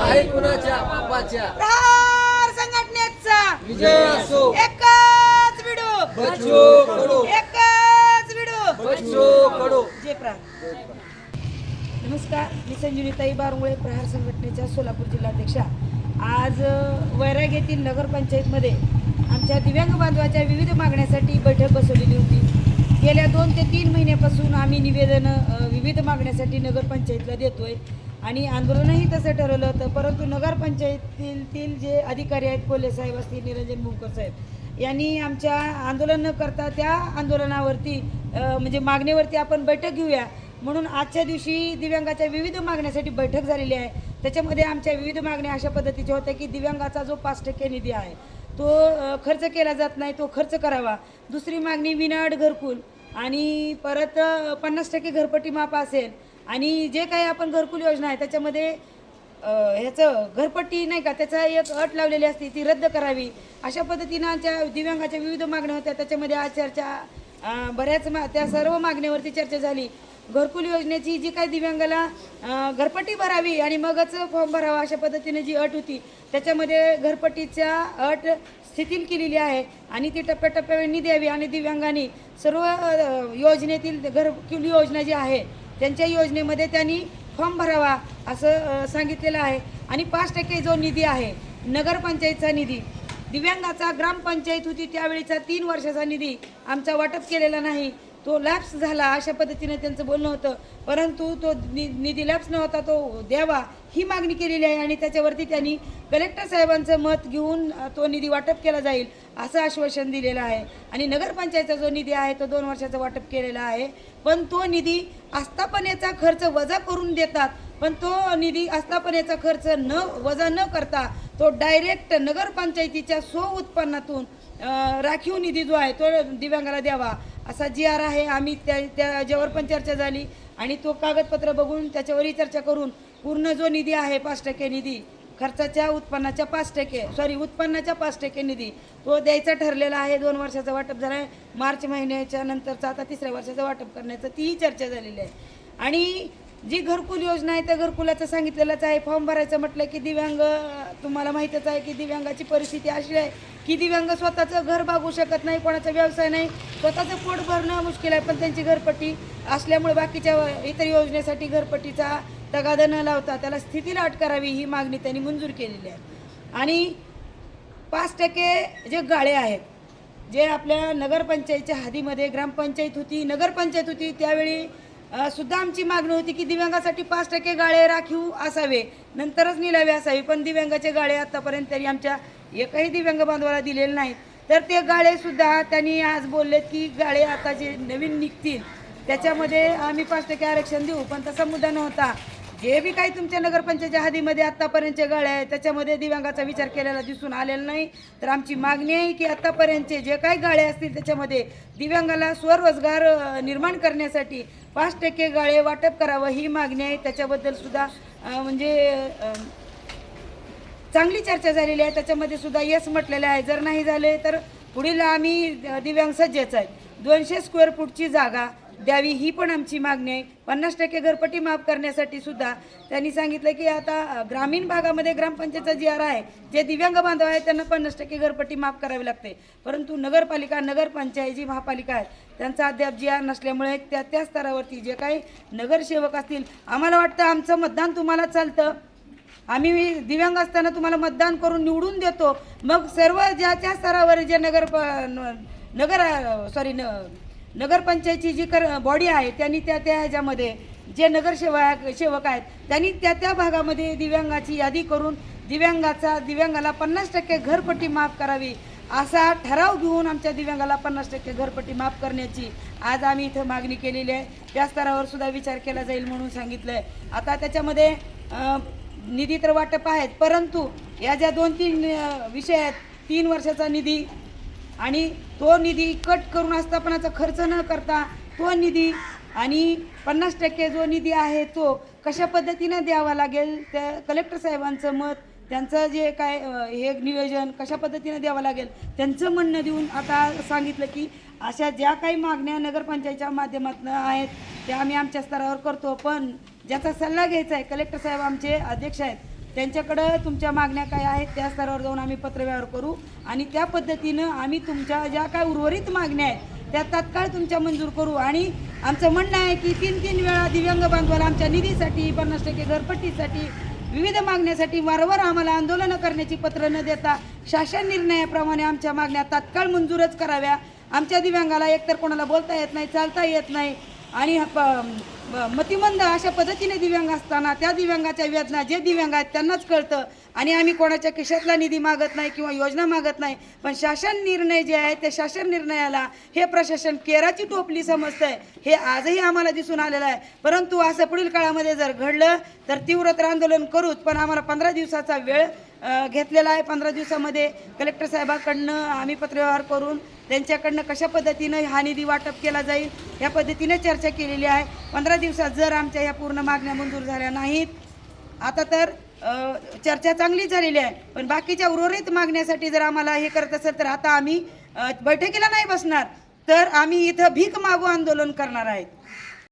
आहे कुणाच्या बापाच्या. प्रहार संघटनेचा. विजय असो. एकच व्हिडिओ बच्चो कडो. एकच व्हिडिओ बच्चो कडो. जय प्रहार. नमस्कार मी संजीवनीताई बारमुळे प्रहार संघटनेच्या सोलापूर जिल्हाध्यक्षा. आज अ, वैराग येथील नगरपंचायतमध्ये आमच्या दिव्यांग बांधवाच्या विविध मागण्यासाठी बैठक बसवलेली होती. गेल्या दोन ते तीन महिन्यापासून आम्ही निवेदनं विविध मागण्यासाठी नगरपंचायतला देतोय. आणि आंदोलनही तसं ठरवलं होतं. परंतु नगरपंचायतीतील जे अधिकारी आहेत कोल्हे साहेब असतील निरंजन मुंकर साहेब यांनी आमच्या आंदोलन न करता त्या आंदोलनावरती म्हणजे मागणीवरती आपण बैठक घेऊया. म्हणून आजच्या दिवशी दिव्यांगाच्या विविध मागण्यासाठी बैठक झालेली आहे. त्याच्यामध्ये आमच्या विविध मागण्या अशा पद्धतीच्या होत्या की दिव्यांगाचा जो पाच टक्के निधी आहे तो खर्च केला जात नाही तो खर्च करावा. दुसरी मागणी विनाड घरकुल आणि परत पन्नास टक्के घरपट्टी माप असेल आणि जे काही आपण घरकुल योजना आहे त्याच्यामध्ये ह्याचं घरपट्टी नाही का त्याचा एक अट लावलेली असते ती रद्द करावी. अशा पद्धतीनं आमच्या दिव्यांगाच्या विविध मागण्या होत्या. त्याच्यामध्ये आज चर्चा बऱ्याच मा त्या सर्व मागण्यावरती चर्चा झाली. घरकुल योजनेची जी काही दिव्यांगाला घरपट्टी भरावी आणि मगच फॉर्म भरावा अशा पद्धतीने जी अट होती त्याच्यामध्ये घरपट्टीच्या अट शिथिल केलेली आहे आणि ती टप्प्याटप्प्याने द्यावी आणि दिव्यांगांनी सर्व योजनेतील घरकुल योजना जी आहे त्यांच्या योजनेमध्ये त्यांनी फॉर्म भरावा असं सांगितलेलं आहे. आणि पाच टक्के जो निधी आहे नगरपंचायतचा निधी दिव्यांगाचा ग्रामपंचायत होती त्यावेळीचा तीन वर्षाचा निधी आमचा वाटप केलेला नाही. तो लॅप्स झाला अशा पद्धतीने त्यांचं बोलणं होतं. परंतु तो नि निधी लॅप्स न होता तो द्यावा ही मागणी केलेली आहे आणि त्याच्यावरती त्यांनी कलेक्टर साहेबांचं मत घेऊन तो निधी वाटप केला जाईल असं आश्वासन दिलेलं आहे. आणि नगरपंचायतचा जो निधी आहे तो दोन वर्षाचा वाटप केलेला आहे. पण तो निधी आस्थापनेचा खर्च वजा करून देतात. पण तो निधी आस्थापनेचा खर्च न वजा न करता तो डायरेक्ट नगरपंचायतीच्या स्व उत्पन्नातून राखीव निधी जो आहे तो दिव्यांगाला द्यावा. असा जी आर आहे आम्ही त्या त्याच्यावर पण चर्चा झाली आणि तो कागदपत्र बघून त्याच्यावरही चर्चा करून पूर्ण जो निधी आहे पाच टक्के निधी खर्चाच्या उत्पन्नाच्या पाच टक्के सॉरी उत्पन्नाच्या पाच टक्के निधी तो द्यायचा ठरलेला आहे. दोन वर्षाचा वाटप झाला आहे मार्च महिन्याच्या नंतरचा आता तिसऱ्या वर्षाचं वाटप करण्याचं तीही चर्चा झालेली आहे. आणि जी घरकुल योजना आहे त्या घरकुलाचं सांगितलेलंच आहे. फॉर्म भरायचं म्हटलं की दिव्यांग तुम्हाला माहीतच आहे की दिव्यांगाची परिस्थिती अशी आहे की दिव्यांग स्वतःचं घर भागू शकत नाही कोणाचा व्यवसाय नाही. स्वतःचं पोट भरणं मुश्किल आहे पण त्यांची घरपट्टी असल्यामुळे बाकीच्या इतर योजनेसाठी घरपट्टीचा तगादा न लावता त्याला स्थितीला अट करावी ही मागणी त्यांनी मंजूर केलेली आहे. आणि पाच टक्के जे गाळे आहेत जे आपल्या नगरपंचायतच्या हादीमध्ये ग्रामपंचायत होती नगरपंचायत होती त्यावेळी सुद्धा आमची मागणी होती की दिव्यांगासाठी पाच टक्के गाळे राखीव असावे. नंतरच निलावे असावे पण दिव्यांगाचे गाळे आतापर्यंत तरी आमच्या एकही दिव्यांग बांधवाला दिलेले नाहीत. तर ते गाळे सुद्धा त्यांनी आज बोललेत की गाळे आता जे नवीन निघतील त्याच्यामध्ये आम्ही पाच टक्के आरक्षण देऊ पण तसा मुद्दा नव्हता. जे बी काही तुमच्या नगरपंचायतच्या हदीमध्ये आत्तापर्यंतचे गाळे आहेत त्याच्यामध्ये दिव्यांगाचा विचार केलेला दिसून आलेला नाही. तर आमची मागणी आहे की आत्तापर्यंतचे जे काही गाळे असतील त्याच्यामध्ये दिव्यांगाला स्वरोजगार निर्माण करण्यासाठी पाच टक्के गाळे वाटप करावं ही मागणी आहे. त्याच्याबद्दल सुद्धा म्हणजे चांगली चर्चा झालेली आहे. त्याच्यामध्ये सुद्धा यस म्हटलेलं आहे. जर नाही झाले तर पुढील आम्ही दिव्यांग सज्जच आहे दोनशे स्क्वेअर फूटची जागा द्यावी ही पण आमची मागणी आहे. पन्नास टक्के घरपट्टी माफ करण्यासाठी सुद्धा त्यांनी सांगितलं की आता ग्रामीण भागामध्ये ग्रामपंचायतचा जी आर आहे जे दिव्यांग बांधव आहे त्यांना पन्नास टक्के घरपट्टी माफ करावी लागते. परंतु नगरपालिका नगरपंचायत जी महापालिका आहे त्यांचा अद्याप जी आर नसल्यामुळे त्या त्या स्तरावरती जे काही नगरसेवक असतील आम्हाला वाटतं आमचं मतदान तुम्हाला चालतं. आम्ही दिव्यांग असताना तुम्हाला मतदान करून निवडून देतो. मग सर्व ज्या त्या स्तरावर जे नगर प- नगर सॉरी न नगरपंचायतची जी कर बॉडी आहे त्यांनी त्या त्या ह्याच्यामध्ये जे नगरसेवा सेवक आहेत त्यांनी त्या त्या भागामध्ये दिव्यांगाची यादी करून दिव्यांगाचा दिव्यांगाला पन्नास टक्के घरपट्टी माफ करावी असा ठराव घेऊन आमच्या दिव्यांगाला पन्नास टक्के घरपट्टी माफ करण्याची आज आम्ही इथं मागणी केलेली आहे. त्या स्तरावर सुद्धा विचार केला जाईल म्हणून सांगितलं आहे आता त्याच्यामध्ये निधी तर वाटप आहेत परंतु या ज्या दोन तीन विषय आहेत तीन वर्षाचा निधी आणि तो निधी कट करून आस्थापनाचा खर्च न करता तो निधी आणि पन्नास टक्के जो निधी आहे तो कशा पद्धतीनं द्यावा लागेल? त्या कलेक्टर साहेबांचं मत त्यांचं जे काय हे नियोजन कशा पद्धतीनं द्यावं लागेल? त्यांचं म्हणणं देऊन आता सांगितलं की अशा ज्या काही मागण्या नगरपंचायतच्या माध्यमातून आहेत त्या आम्ही आमच्या स्तरावर करतो. पण ज्याचा सल्ला घ्यायचा आहे कलेक्टर साहेब आमचे अध्यक्ष आहेत त्यांच्याकडं तुमच्या मागण्या काय आहेत त्या स्तरावर जाऊन आम्ही पत्रव्यवहार करू. आणि त्या पद्धतीनं आम्ही तुमच्या ज्या काय उर्वरित मागण्या आहेत त्या तात्काळ तुमच्या मंजूर करू. आणि आमचं म्हणणं आहे की तीन तीन वेळा दिव्यांग बांधवाला आमच्या निधीसाठी पन्नास टक्के घरपट्टीसाठी विविध मागण्यासाठी वारंवार आम्हाला आंदोलनं करण्याची पत्र न देता शासन निर्णयाप्रमाणे आमच्या मागण्या तात्काळ मंजूरच कराव्या. आमच्या दिव्यांगाला एकतर कोणाला बोलता येत नाही चालता येत नाही आणि प- मतिमंद अशा पद्धतीने दिव्यांग असताना त्या दिव्यांगाच्या वेदना जे दिव्यांग आहेत त्यांनाच कळतं. आणि आम्ही कोणाच्या खिशातला निधी मागत नाही किंवा योजना मागत नाही पण शासन निर्णय जे आहे त्या शासन निर्णयाला हे प्रशासन केराची टोपली समजतंय. हे आजही आम्हाला दिसून आलेलं आहे. परंतु असं पुढील काळामध्ये जर घडलं तर तीव्रतर आंदोलन करूच पण आम्हाला पंधरा दिवसाचा वेळ घेतलेला आहे पंधरा दिवसामध्ये. कलेक्टर साहेबाकडनं आम्ही पत्रव्यवहार करून त्यांच्याकडनं कशा पद्धतीनं हा निधी वाटप केला जाईल या पद्धतीने चर्चा केलेली आहे. पंधरा दिवसात जर आमच्या या पूर्ण मागण्या मंजूर झाल्या नाहीत आता तर चर्चा चांगली झालेली आहे. पण बाकीच्या उर्वरित मागण्यासाठी जर आम्हाला हे करत असेल तर आता आम्ही बैठकीला नाही बसणार. तर आम्ही इथं भीक मागू आंदोलन करणार आहेत.